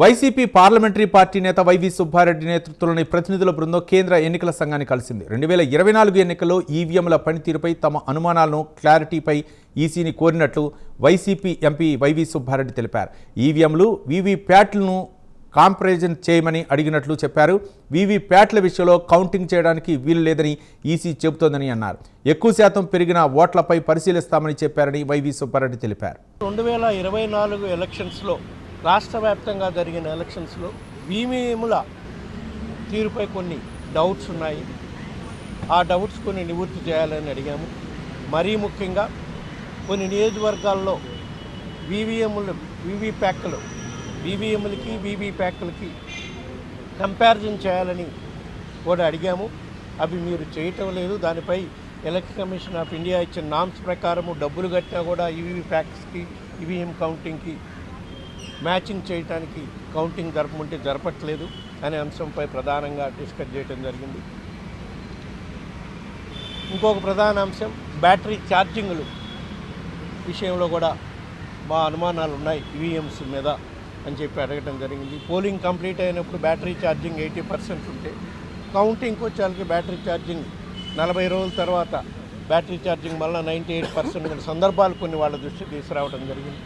YCP parliamentary party నేత YV Subbareddy నేతృత్వంలోని ప్రతినిధుల బృందం కేంద్ర ఎన్నికల సంఘాన్ని కలిసింది. రెండు వేల ఇరవై నాలుగు ఎన్నికల్లో ఈవీఎంల పనితీరుపై తమ అనుమానాలను క్లారిటీపై ఈసీని కోరినట్లు వైసీపీ ఎంపీ వైవి సుబ్బారెడ్డి తెలిపారు. ఈవీఎంలు వీవీప్యాట్లను కాంప్రజన్ చేయమని అడిగినట్లు చెప్పారు. వీవీప్యాట్ల విషయంలో కౌంటింగ్ చేయడానికి వీలు లేదని ఈసీ చెబుతోందని అన్నారు. ఎక్కువ శాతం పెరిగిన ఓట్లపై పరిశీలిస్తామని చెప్పారని వైవి సుబ్బారెడ్డి తెలిపారు. రెండు వేల ఇరవై నాలుగు ఎలక్షన్స్లో రాష్ట్ర వ్యాప్తంగా జరిగిన ఎలక్షన్స్లో ఈవీఎంల తీరుపై కొన్ని డౌట్స్ ఉన్నాయి. ఆ డౌట్స్ కొన్ని నివృత్తి చేయాలని అడిగాము. మరీ ముఖ్యంగా కొన్ని నియోజకవర్గాల్లో వీవీఎంలు వీవీప్యాక్లు వివి ప్యాక్లకి కంపారిజన్ చేయాలని కూడా అడిగాము. అవి మీరు చేయటం లేదు. దానిపై ఎలక్షన్ కమిషన్ ఆఫ్ ఇండియా ఇచ్చిన నామ్స్ ప్రకారము డబ్బులు కట్టినా కూడా ఈవీవీ ప్యాక్స్కి ఈవీఎం కౌంటింగ్కి మ్యాచింగ్ చేయడానికి కౌంటింగ్ జరపమంటే జరపట్లేదు. అనే అంశంపై ప్రధానంగా డిస్కస్ చేయడం జరిగింది. ఇంకొక ప్రధాన అంశం బ్యాటరీ ఛార్జింగ్లు విషయంలో కూడా మా అనుమానాలు ఉన్నాయి. ఈవీఎంస్ మీద అని చెప్పి అడగటం జరిగింది. పోలింగ్ కంప్లీట్ అయినప్పుడు బ్యాటరీ ఛార్జింగ్ ఎయిటీ పర్సెంట్ ఉంటే కౌంటింగ్కి వచ్చేసరికి బ్యాటరీ ఛార్జింగ్ నలభై రోజుల తర్వాత బ్యాటరీ ఛార్జింగ్ మళ్ళీ నైంటీ ఎయిట్ పర్సెంట్. సందర్భాలు కొన్ని వాళ్ళ దృష్టికి తీసుకురావడం జరిగింది.